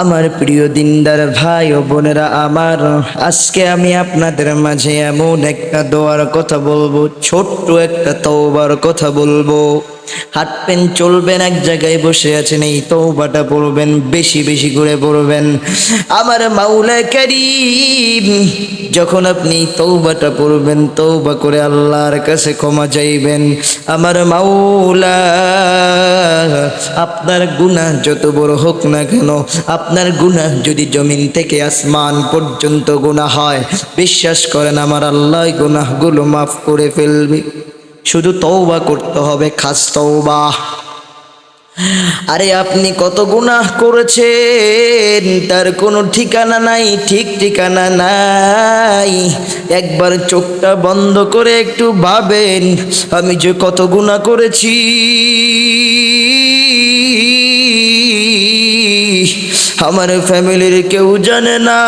আমার প্রিয় দিনদার ভাই ও বোনেরা আমার, আজকে আমি আপনাদের মাঝে এমন একটা দোয়ার কথা বলব, ছোট্ট একটা তওবার কথা বলব। হাঁটবেন, চলবেন, এক জায়গায় বসে আছেন, এই তৌবাটা পড়বেন, বেশি বেশি করে পড়বেন। আমার মাওলা করিম, যখন আপনি তৌবাটা পড়বেন তৌবা করে আল্লাহর কাছে ক্ষমা চাইবেন। আমার মাওলা, আপনার গুনাহ যত বড় হোক না কেন, আপনার গুনাহ যদি জমিন থেকে আসমান পর্যন্ত গুনাহ হয়, বিশ্বাস করেন আমার আল্লাহ গুনাহগুলো মাফ করে ফেলবে। শুধু তওবা করতে হবে, খাস তওবা। আরে আপনি কত গুনাহ করেছেন, তার কোনো ঠিকানা নাই, ঠিক ঠিকানা নাই। একবার চোখটা বন্ধ করে একটু ভাবেন, আমি যে কত গুনাহ করেছি। আমার ফ্যামিলির কেউ জানে না।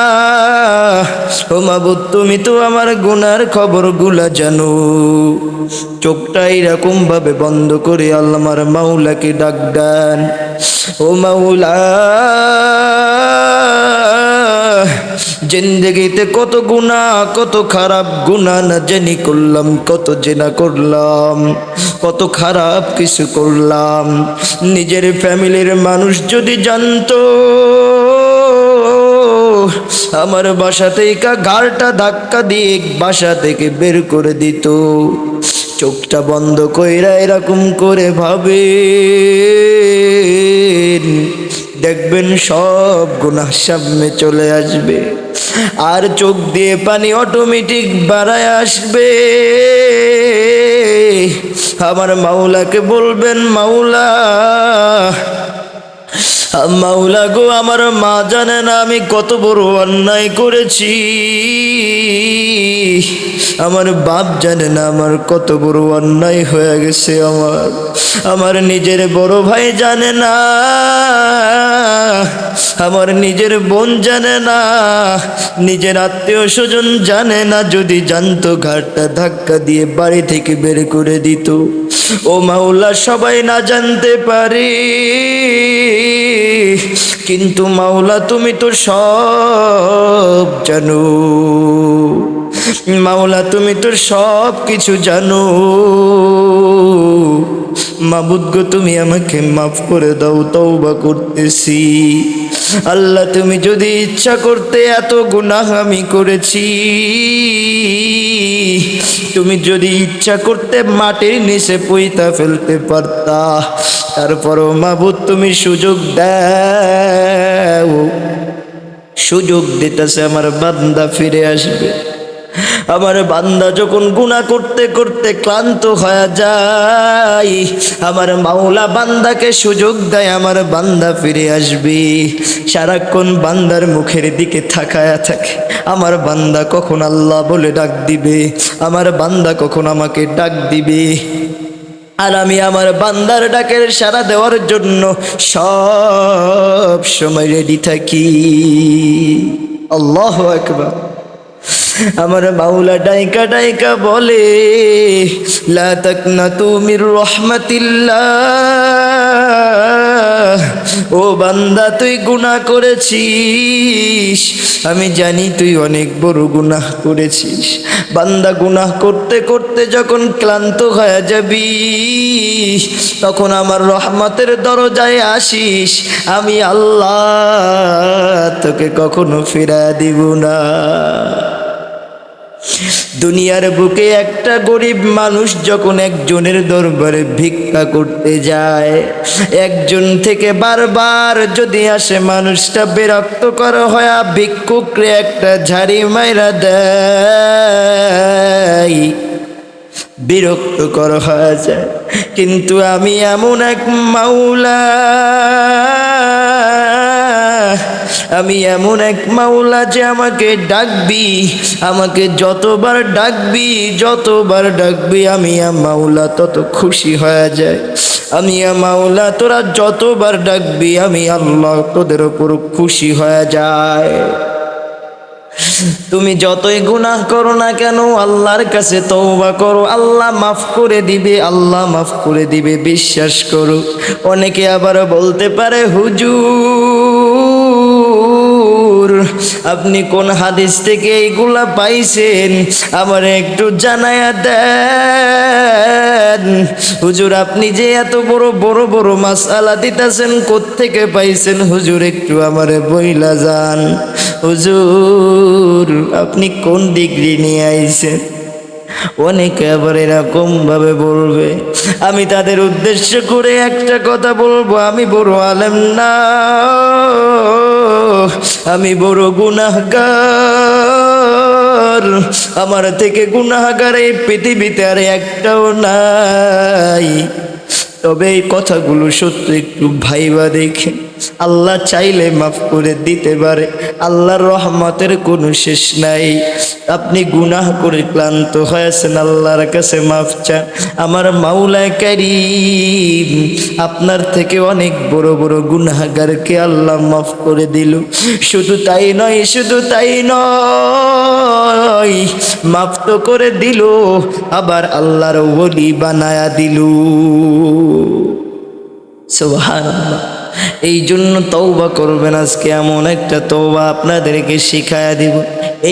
ও মাবুদ, তুমি তো আমার গুনার খবরগুলা জানো। চোখটা এরকম ভাবে বন্ধ করে আল্লাহ আমার মাওলাকে ডাক দেন। ও মাওলা, জিন্দগিতে কত গুণা কত খারাপ গুণা না জানি করলাম, কত জেনা করলাম, কত খারাপ কিছু করলাম। নিজের ফ্যামিলির মানুষ যদি জানতো, আমার বাসা থেকে গাড়টা ধাক্কা দিয়ে বাসা থেকে বের করে দিত। চোখটা বন্ধ কইরা এরকম করে ভাবে দেখবেন সব গুনাহ সামনে চলে আসবে। আর চোখ দিয়ে পানি অটোমেটিক বাড়ায় আসবে। আমার মাওলাকে বলবেন, মাওলা মাওলা গো, আমার মা জানে না আমি কত বড় অন্যায় করেছি। আমার বাপ জানে না আমার কত বড় অন্যায় হয়ে গেছে আমার। আমার নিজের বড় ভাই জানে না। আমার নিজের বোন জানে না। নিজের আত্মীয় স্বজন জানে না, যদি জানতো ঘাটটা ধাক্কা দিয়ে বাড়ি থেকে বের করে দিত। ও মাওলা, সবাই না জানতে পারে। কিন্তু মাওলা, তুমি তো সব জানো। মাওলা, তুমি তো সব কিছু জানো। মাবুদ গো, তুমি আমাকে মাফ করে দাও, তওবা করতেছি। আল্লাহ, তুমি যদি ইচ্ছা করতে এত গুনাহ আমি করেছি। তুমি যদি ইচ্ছা করতে মাটির নিচে পইতা ফেলতে পারতা, তারপরও মাবুদ তুমি সুযোগ দাও। সুযোগ দিতেছে আমার বান্দা ফিরে আসবে। আমার বান্দা যখন গুণা করতে করতে ক্লান্ত হয়ে যায়, আমার মাওলা বান্দাকে সুযোগ দেয়, আমার বান্দা ফিরে আসবে। সারাক্ষণ বান্দার মুখের দিকে থাকায়া থাকে। আমার বান্দা কখন আল্লাহ বলে ডাক দিবে? আমার বান্দা কখন আমাকে ডাক দিবে? আর আমি আমার বান্দার ডাকের সারা দেওয়ার জন্য সব সময় রেডি থাকি। আল্লাহ একবার আমার মাওলা ডাইকা ডাইকা বলে লা তাকনা তুমির রহমাতিল্লাহ। ও বান্দা, তুই গুনাহ করেছিস। আমি জানি তুই অনেক বড় গুনাহ করেছিস। বান্দা, গুনাহ করতে করতে যখন ক্লান্ত হয়ে যাবি, তখন আমার রহমতের দরজায় আসিস। আমি আল্লাহ তোকে কখনো ফেরা দিব না। দুনিয়ার বুকে একটা গরিব মানুষ যখন একজনের দরবারে ভিক্ষা করতে যায়, একজন থেকে বারবার যদি আসে মানুষটা বিরক্ত করা হয় ভিক্ষুকরে একটা ঝাড়ি মাইরা দেয়। বিরক্ত করা হয়ে যায়। কিন্তু আমি এমন এক মাওলা আমি এমন এক মাওলা যে আমাকে ডাকবি, আমাকে যতবার ডাকবি যতবার ডাকবি, আমি মাওলা তত খুশি হয়ে যায় আমি মাওলা তোরা যতবার ডাকবি, আমি আল্লাহ তোদের ওপর খুশি হয়ে যায় তুমি যতই গুনাহ করো না কেন, আল্লাহর কাছে তওবা করো। আল্লাহ মাফ করে দিবে, আল্লাহ মাফ করে দিবে, বিশ্বাস করো। অনেকে আবার বলতে পারে, হুজুর আপনি কোন হাদিস থেকে এইগুলা পাইছেন? আমার একটু জানায়া দেন। হুজুর, আপনি যে এত বড় বড় বড় মাসালা দিতেছেন থেকে পাইছেন? হুজুর, একটু আমারে বইলা যান। হুজুর, আপনি কোন ডিগ্রি নিয়ে আইছেন? অনেকে আবার এরকম ভাবে বলবে। আমি তাদের উদ্দেশ্য করে একটা কথা বলব, আমি বড় আলেম না। আমি বড় গুনাহগার। আমার থেকে গুনাহগার এই পৃথিবীতে আর একটাও নাই। তবে এই কথাগুলো সত্য একটু ভাইবা দেখে। আল্লাহ চাইলে মাফ করে দিতে পারে। আল্লাহর রহমতের কোনো শেষ নাই। আপনি গুনাহ করে ক্লান্ত হয়েছেন, আল্লাহর কাছে মাফ চান। আমার মাওলা কারিম, আপনার থেকে অনেক বড় বড় গুনাহগারকে আল্লাহ মাফ করে দিল। শুধু তাই নয়, শুধু তাই নয়, মাফ তো করে দিল, আবার আল্লাহর ওলি বানায়া দিল। সুবহানাল্লাহ। এই জন্য তৌবা করবেন আজকে, এমন একটা তৌবা আপনাদেরকে শিখায়া দিব।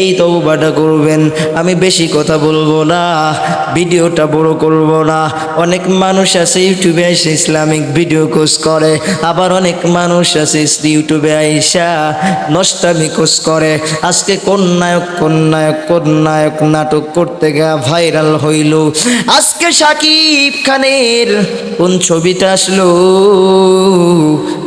এই তৌবাটা করবেন, আমি বেশি কথা বলব না, ভিডিওটা বড় করব না। অনেক মানুষ আছে ইউটিউবে এসে ইসলামিক ভিডিও কোর্স করে, আবার অনেক মানুষ আছে ইউটিউবে আইসা নষ্টামি কোর্স করে। আজকে কোন নায়ক কোন নায়ক কোন নায়ক নাটক করতে গা ভাইরাল হইল? আজকে সাকিব খানের কোন ছবিটা আসলো?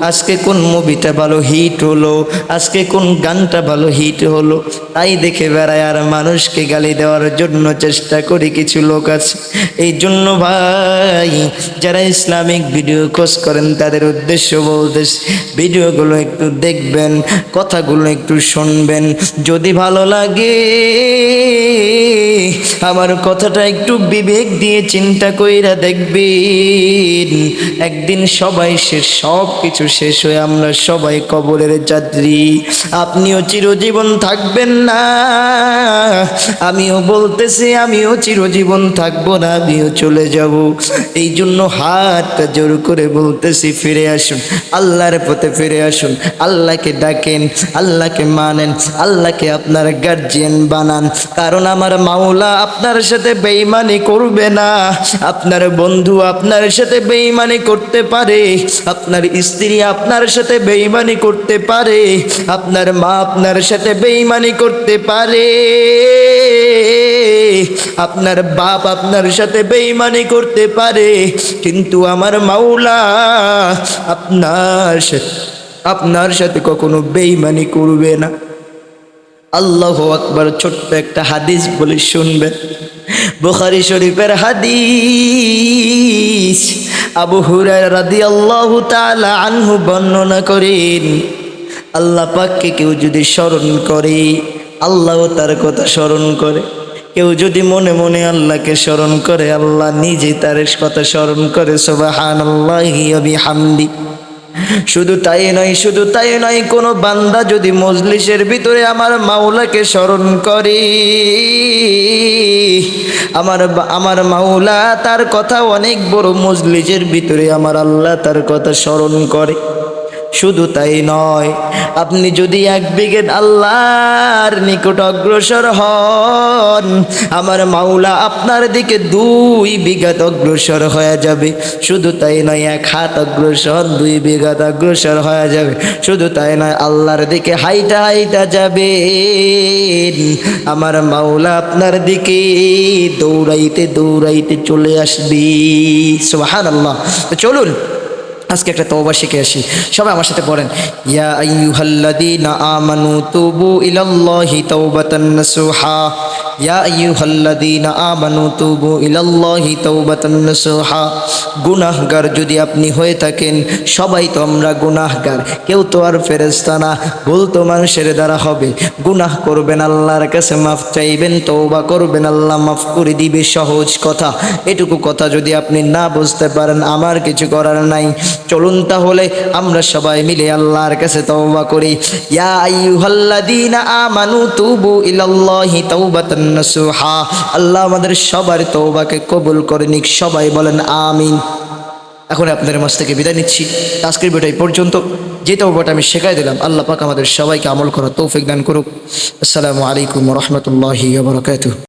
আজকে কোন মুভিটা ভালো হিট হলো? আজকে কোন গানটা ভালো হিট হলো? তাই দেখে বেড়ায় আর মানুষকে গালি দেওয়ার জন্য চেষ্টা করি কিছু লোক আছে। এই জন্য ভাই, যারা ইসলামিক ভিডিও খোঁজ করেন, তাদের উদ্দেশ্য বলতেছে ভিডিওগুলো একটু দেখবেন, কথাগুলো একটু শুনবেন। যদি ভালো লাগে, আমার কথাটা একটু বিবেক দিয়ে চিন্তা কইরা দেখবেন। একদিন সবাই শেষ সব কিছু শেষ হয়ে আমরা সবাই কবরের যাত্রী। আপনিও চিরজীবন থাকবেন না। আমিও বলতেছি, আমিও চিরজীবন থাকব না, আমিও চলে যাব। এই জন্য হাতটা জোর করে বলতেছি, ফিরে আসুন। আল্লাহর পথে ফিরে আসুন। আল্লাহকে ডাকেন, আল্লাহকে মানেন, আল্লাহকে আপনার গার্জিয়ান বানান। কারণ আমার মাওলা আপনার সাথে বেইমানি করবে না। আপনার বন্ধু আপনার সাথে বেইমানি করতে পারে। আপনার স্ত্রী আপনার সাথে বেইমানি করতে পারে, আপনার মা আপনার সাথে বেইমানি করতে পারে। আপনার বাপ আপনার সাথে বেইমানি করতে পারে, কিন্তু আমার মাওলা আপনার আপনার সাথে কখনো বেইমানি করবে না। আল্লাহ আকবার, ছোট্ট একটা হাদিস বলে শুনবেন বুখারি শরীফের হাদিস আবু হুরায় রাদি আল্লাহ তালা আনহু বর্ণনা করেন, আল্লাহ পাককে কেউ যদি স্মরণ করে আল্লাহ তার কথা স্মরণ করে। কেউ যদি মনে মনে আল্লাহকে স্মরণ করে, আল্লাহ নিজে তার কথা স্মরণ করে সোবাহান আল্লাহ হামদি শুধু তাই নয়, শুধু তাই নয়, কোনো বান্দা যদি মজলিসের ভিতরে আমার মাওলাকে স্মরণ করে, আমার আমার মাওলা তার কথা অনেক বড় মজলিসের ভিতরে আমার আল্লাহ তার কথা স্মরণ করে। শুধু তাই নয়, আপনি যদি এক বিঘেত আল্লাহর নিকট অগ্রসর হন, আমার মাওলা আপনার দিকে দুই বিঘাত অগ্রসর হয়ে যাবে। শুধু তাই নয়, এক হাত অগ্রসর, দুই বিঘাত অগ্রসর হয়ে যাবে। শুধু তাই নয়, আল্লাহর দিকে হাইটা হাইটা যাবে আমার মাওলা আপনার দিকে দৌড়াইতে দৌড়াইতে চলে আসবি। সুবহান আল্লাহ চলুন আজকে একটা তওবা শিখে আসি। সবাই আমার সাথে পড়েন। ইয়া আইয়ুহাল্লাযীনা আমানু তুবু ইলাল্লাহি তাওবাতান নাসুহা। ইয়া গুনাহগার যদি আপনি হয়ে থাকেন, সবাই তো আমরা গুনাহগার। কেউ তো আর ফেরেশতা না, ভুল তো মানুষের দ্বারা হবে। গুনাহ করবেন আল্লাহর কাছে, মাফ চাইবেন, তওবা করবেন, আল্লাহ মাফ করে দিবে, সহজ কথা। এটুকু কথা যদি আপনি না বুঝতে পারেন, আমার কিছু করার নাই। চলুন তাহলে আমরা সবাই মিলে আল্লাহর কাছে তওবা করি। ইয়া আইয়ুহাল্লাযীনা আমানু তুবু ইলাল্লাহি তাওবাতান নাসুহা আল্লাহ আমাদের সবার তৌবাকে কবুল করে নিক, সবাই বলেন আমিন। এখন আপনাদের মাছ থেকে বিদায় নিচ্ছি। আজকের ভিডিও পর্যন্ত। যে তৌবাটা আমি শেখাই দিলাম, আল্লাহ পাক আমাদের সবাইকে আমল করা তৌফিক দান করুক। আসসালামু আলাইকুম রহমতুল্লাহি বারকাতুহ।